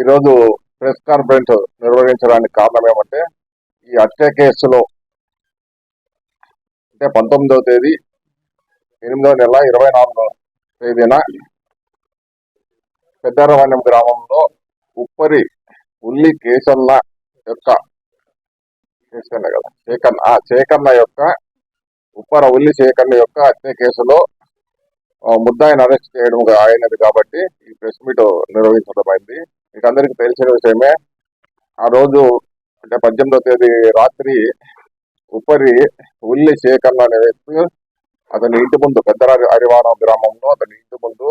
ఈరోజు press conference నిర్వహించడానికి కారణం ఏమంటే ఈ హత్య కేసులో అంటే పంతొమ్మిదవ తేదీ ఎనిమిదవ నెల ఇరవై నాలుగవ తేదీన పెద్దరవణ్యం గ్రామంలో ఉప్పరి ఉల్లి కేసన్న యొక్క కేసన్న కదా శేఖన్న ఆ శేఖన్న యొక్క ఉప్పర ఉల్లి శేఖన్న యొక్క హత్య కేసులో ముద్దాయిని అరెస్ట్ చేయడం అయినది కాబట్టి ఈ ప్రెస్ మీట్ నిర్వహించడం అయింది మీకు అందరికీ తెలిసిన విషయమే ఆ రోజు అంటే పద్దెనిమిదో తేదీ రాత్రి ఉపరి ఉల్లి శేఖర్ అనే వ్యక్తి అతని ఇంటి ముందు పెద్ద హరివాణం గ్రామంలో అతని ఇంటి ముందు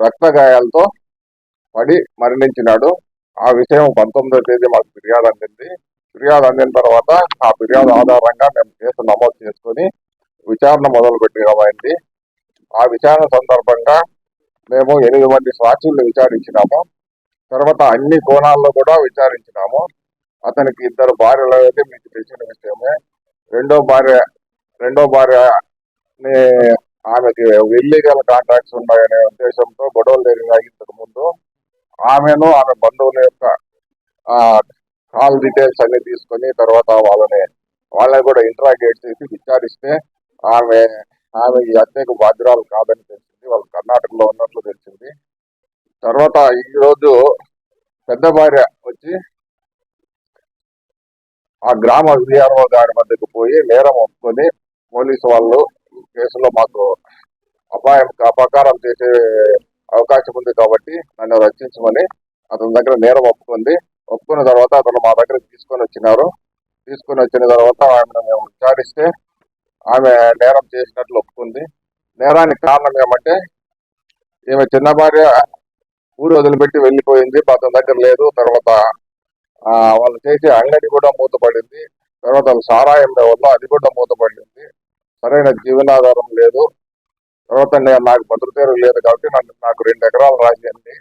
రక్త గాయాలతో పడి మరణించినాడు. ఆ విషయం పంతొమ్మిదవ తేదీ మాకు ఫిర్యాదు అందింది. ఫిర్యాదు అందిన తర్వాత ఆ ఫిర్యాదు ఆధారంగా మేము కేసు నమోదు చేసుకొని విచారణ మొదలు పెట్టడమైంది ఆ విచారణ సందర్భంగా మేము ఎనిమిది మంది సాక్షుల్ని విచారించినాము. తర్వాత అన్ని కోణాల్లో కూడా విచారించినాము. అతనికి ఇద్దరు భార్యలు అయితే మీకు తెలిసిన విషయమే. రెండో భార్య రెండో భార్య ఆమెకి ఇల్లీగల్ కాంట్రాక్ట్స్ ఉన్నాయనే ఉద్దేశంతో గొడవలు జరిగినాయి ఇంతకు ముందు. ఆమెను ఆమె బంధువుల యొక్క కాల్ డీటెయిల్స్ అన్ని తీసుకొని తర్వాత వాళ్ళని వాళ్ళని కూడా ఇంట్రాగేట్ చేసి విచారిస్తే ఆమె ఆమె ఈ హత్యకు బాధ్యురాలు కాదని తెలిసింది. వాళ్ళు కర్ణాటకలో ఉన్నట్లు తెలిసింది. తర్వాత ఈరోజు పెద్ద భార్య వచ్చి ఆ గ్రామ విఆర్ఓ గారి మధ్యకు పోయి నేరం ఒప్పుకొని పోలీసు వాళ్ళు ఈ కేసులో మాకు అపాయం అపకారం చేసే అవకాశం ఉంది కాబట్టి నన్ను రక్షించమని అతని దగ్గర నేరం ఒప్పుకుంది. ఒప్పుకున్న తర్వాత అతను మా దగ్గర తీసుకొని వచ్చినారు. తీసుకొని వచ్చిన తర్వాత ఆమెను మేము విచారిస్తే ఆమె నేరం చేసినట్లు ఒప్పుకుంది. నేరానికి కారణం ఏమంటే ఈమె చిన్న భార్య ఊరు వదిలిపెట్టి వెళ్ళిపోయింది అతని దగ్గర లేదు. తర్వాత వాళ్ళు చేసే అంగడి కూడా మూతపడింది. తర్వాత వాళ్ళు సారాయం వల్ల అది కూడా మూతపడింది. సరైన జీవనాధారం లేదు. తర్వాత నేను నాకు భద్రతేరు లేదు కాబట్టి నన్ను నాకు రెండు ఎకరాలు రాసేయండి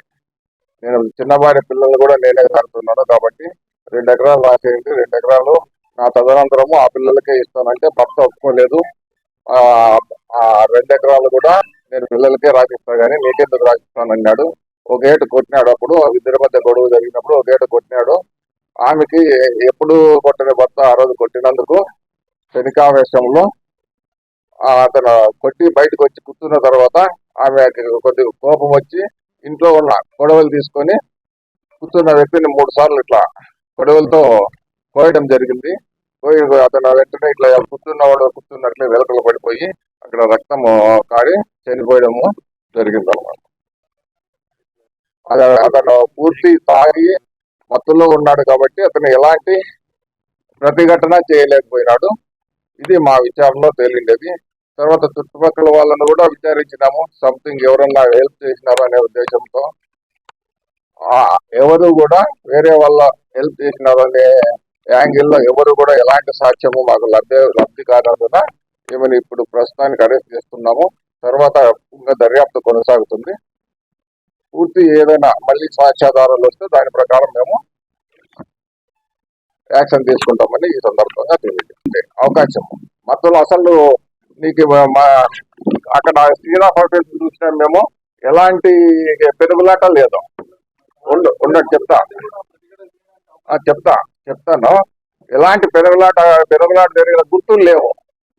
నేను చిన్న పిల్లలు కూడా నేనే కడుతున్నాను కాబట్టి రెండు ఎకరాలు రాసేయండి రెండు ఎకరాలు నా తదనంతరము ఆ పిల్లలకే ఇస్తానంటే భర్త ఒప్పుకోలేదు. ఆ రెండు ఎకరాలు కూడా నేను పిల్లలకే రాసిస్తాను కానీ నీకెందుకు రాసిస్తాను అన్నాడు ఒక ఏట కొట్టినాడు అప్పుడు ఇద్దరి మధ్య గొడవ జరిగినప్పుడు ఒక ఏట కొట్టినాడు. ఆమెకి ఎప్పుడు కొట్టిన భర్త ఆ రోజు కొట్టినందుకు శనికావేశంలో ఆ అతను కొట్టి బయటకు వచ్చి కూర్చున్న తర్వాత ఆమె కొద్ది కోపం వచ్చి ఇంట్లో ఉన్న గొడవలు తీసుకొని కూర్చున్న వ్యక్తిని మూడు సార్లు ఇట్లా గొడవలతో కోయడం జరిగింది. పోయి అతను వెంటనే ఇట్లా కూర్చున్నవాడు కూర్చున్నట్లే వెలకలు పడిపోయి అక్కడ రక్తము కాడి చనిపోయడము జరిగింది అనమాట అతను పూర్తి తాగి మత్తులో ఉన్నాడు కాబట్టి అతను ఎలాంటి ప్రతిఘటన చేయలేకపోయినాడు. ఇది మా విచారణలో తేలిండేది. తర్వాత చుట్టుపక్కల వాళ్ళను కూడా విచారించినాము. సంథింగ్ ఎవరన్నా హెల్ప్ చేసినారు అనే ఉద్దేశంతో. ఎవరు కూడా వేరే వాళ్ళ హెల్ప్ చేసినారు అనే యాంగిల్లో ఎవరు కూడా ఎలాంటి సాక్ష్యము మాకు లబ్ధి లబ్ధి కానందున ఈమెను ఇప్పుడు ప్రస్తుతానికి అరెస్ట్ చేస్తున్నాము. తర్వాత ఇంకా దర్యాప్తు కొనసాగుతుంది. పూర్తి ఏదైనా మళ్ళీ సాక్ష్యాధారాలు వస్తే దాని ప్రకారం మేము యాక్షన్ తీసుకుంటామని ఈ సందర్భంగా తెలియజేస్తుంది. అవకాశం. మధ్యలో అసలు నీకు మా అక్కడ శ్రీరా హోటల్స్ చూసినా మేము ఎలాంటి పెరుగులాట లేదు. ఉండు ఉన్నట్టు చెప్తా. చెప్తా చెప్తాను. ఎలాంటి పెరుగులాట పెరుగులాట జరిగిన గుర్తులు లేవు.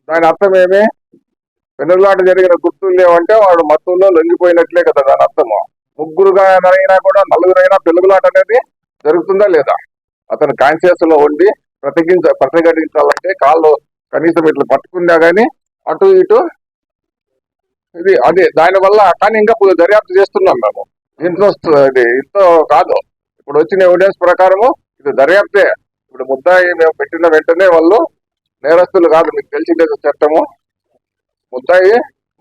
దాని అర్థం ఏమి? పెరుగులాట జరిగిన గుర్తులు లేవంటే వాడు మత్తుల్లో లొంగిపోయినట్లే కదా దాని అర్థము. ముగ్గురుగా అయినా కూడా నలుగురైనా పెరుగులాట అనేది జరుగుతుందా లేదా? అతను కాన్షియస్లో ఉండి ప్రతిఘించ ప్రతిఘటించాలంటే కాళ్ళు కనీసం ఇట్లా పట్టుకున్నా గానీ అటు ఇటు ఇది అదే దాని వల్ల కానీ ఇంకా దర్యాప్తు చేస్తున్నాం మేము. దీంట్లో ఇది ఇంతో కాదు. ఇప్పుడు వచ్చిన ఎవిడెన్స్ ప్రకారము ఇది దర్యాప్తే. ఇప్పుడు ముద్దాయి మేము పెట్టిన వెంటనే వాళ్ళు నేరస్తులు కాదు మీకు తెలిసిందే చట్టము. ముద్దాయి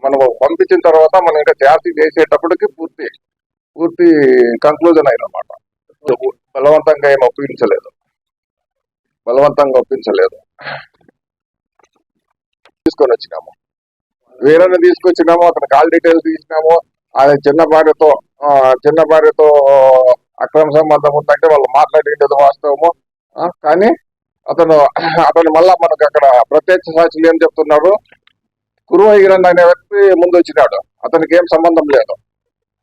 మనం పంపించిన తర్వాత మనం ఇంకా ఛార్జీ చేసేటప్పటికి పూర్తి. పూర్తి కంక్లూజన్ అయిందన్నమాట బలవంతంగా ఏం ఒప్పించలేదు. బలవంతంగా ఒప్పించలేదు. తీసుకొని వచ్చినాము. వీరని తీసుకొచ్చినాము అతను కాల్ డీటెయిల్స్ తీసినాము. అది చిన్న భార్యతో చిన్న భార్యతో అక్రమ సంబంధం ఉందంటే వాళ్ళు మాట్లాడేది వాస్తవము. కానీ అతను అతను మళ్ళా మనకు అక్కడ ప్రత్యక్ష సాక్షులు ఏం చెప్తున్నారు? కురువ ఈరన్ అనే వ్యక్తి ముందు వచ్చినాడు. అతనికి ఏం సంబంధం లేదు.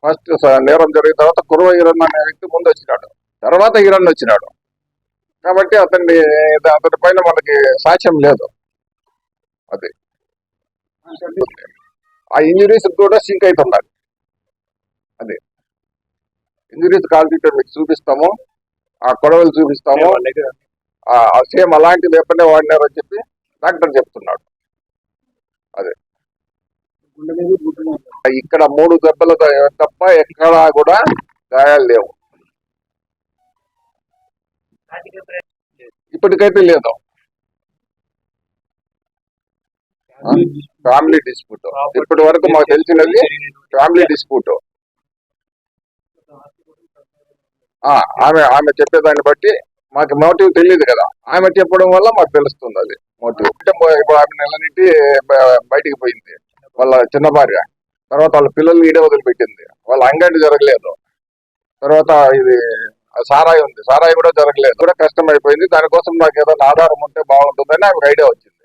ఫస్ట్ నేరం జరిగిన తర్వాత కురువ ఈరన్ అనే వ్యక్తి ముందు వచ్చినాడు తర్వాత హిరణ్ వచ్చినాడు. కాబట్టి అతన్ని అతని పైన మనకి సాక్ష్యం లేదు. అది. ఆ ఇంజురీస్ కూడా సింక్ అవుతున్నారు అది. ఇంజురీస్ కాల్పీటర్ మీకు చూపిస్తాము. ఆ కొడవలు చూపిస్తాము. సేమ్ అలాంటి వెపనే వాడినారని చెప్పి డాక్టర్ చెప్తున్నాడు. అదే. ఇక్కడ మూడు దెబ్బలు తప్ప ఎక్కడా కూడా గాయాలు లేవు. ఇప్పటికైతే లేదు. Family dispute. ఇప్పటి వరకు మాకు తెలిసినది ఫ్యామిలీ డిస్ప్యూట్. ఆమె ఆమె చెప్పేదాన్ని బట్టి మాకు మోటివ్ తెలియదు కదా. ఆమె చెప్పడం వల్ల మాకు తెలుస్తుంది అది మోటివ్. ఇప్పుడు ఆమె నెల బ- బయటికి పోయింది. వాళ్ళ చిన్న భార్య. తర్వాత వాళ్ళ పిల్లల్ని ఈడే వదిలిపెట్టింది. వాళ్ళ అంగడి జరగలేదు. తర్వాత ఇది ఆ సారాయి ఉంది. సారాయి కూడా జరగలేదు. కూడా కష్టం అయిపోయింది. దానికోసం నాకు ఏదైనా ఆధారం ఉంటే బాగుంటుందని ఆమెకు ఐడియా వచ్చింది.